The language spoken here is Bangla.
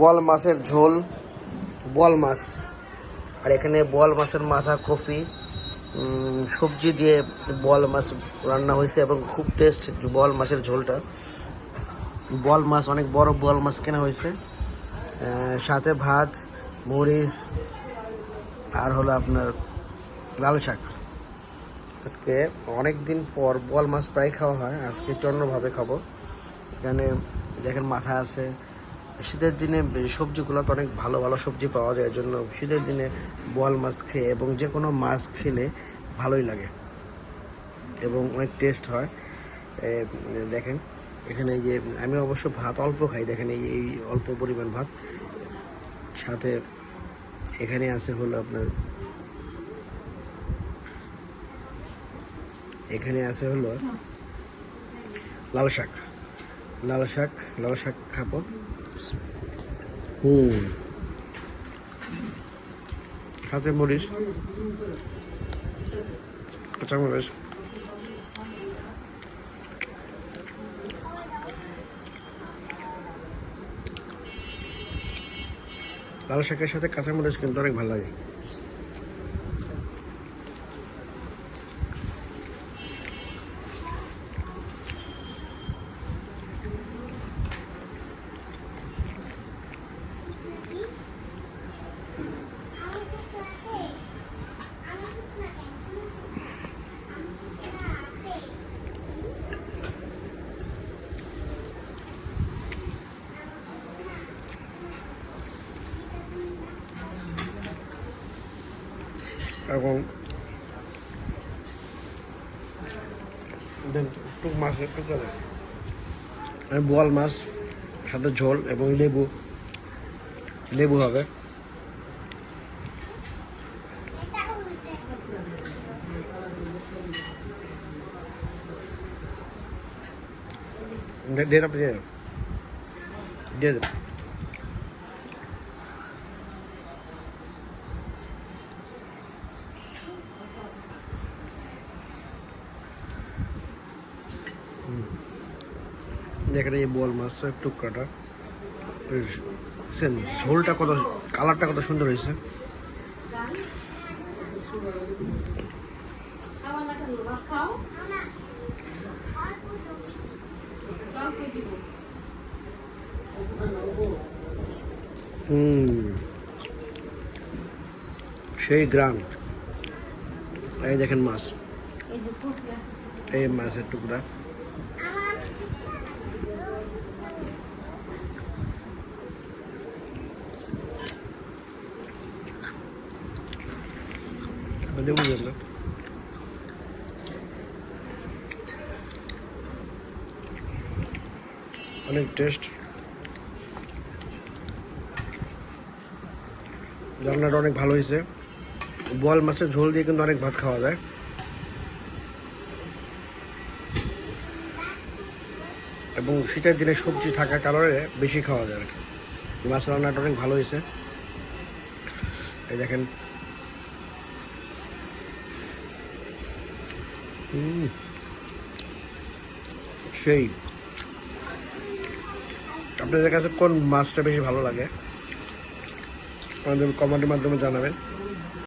বল মাছের ঝোল, বল মাছ। আর এখানে বল মাছের মাথা কফি সবজি দিয়ে বল মাছ রান্না হয়েছে এবং খুব টেস্ট বল মাছের ঝোলটা। বল মাছ, অনেক বড় বল মাছ কেনা হয়েছে। সাথে ভাত, মরিচ, আর হলো আপনার লাল শাক। আজকে অনেক দিন পর বল মাছ প্রায় খাওয়া হয়, আজকে অন্যভাবে খাব। এখানে দেখেন মাথা আছে শীতের দিনে সবজিগুলো তো অনেক ভালো ভালো সবজি পাওয়া যায় জন্য শীতের দিনে বোয়াল মাছ খেয়ে এবং যে কোনো মাছ খেলে ভালোই লাগে এবং অনেক টেস্ট হয়। দেখেন, এখানে যে আমি অবশ্য ভাত অল্প খাই, দেখেন এই এই অল্প পরিমাণ ভাত। সাথে এখানে আছে হলো আপনার, এখানে আছে হলো লাল শাক লাল শাক লাল শাক খাব। হুম। সাথে মরিচ। কাঁচামরিচ। লাল শাকের সাথে কাঁচামরিচ কিন্তু অনেক ভালো লাগে। এবং মাছ একটু করে বোয়াল মাছ সাথে ঝোল এবং লেবু লেবু হবে। দাও, দিয়ে দাও। দেখেন এই বোয়াল মাছের টুকরাটা। সেন, ঝোলটা কত, কালারটা কত সুন্দর হয়েছে। সেই গ্রাম। এই দেখেন মাছ। এই মাছের টুকরা। অনেক টেস্ট রান্নাটা অনেক ভালো হয়েছে। বল মাছের ঝোল দিয়ে কিন্তু অনেক ভাত খাওয়া যায়। এবং শীতের দিনে সবজি থাকার কারণে বেশি খাওয়া যায় আর কি। মাছ রান্নাটা অনেক ভালো হয়েছে। এই দেখেন সেই। আপনাদের কাছে কোন মাছটা বেশি ভালো লাগে? আমাদের কমেন্টের মাধ্যমে জানাবেন।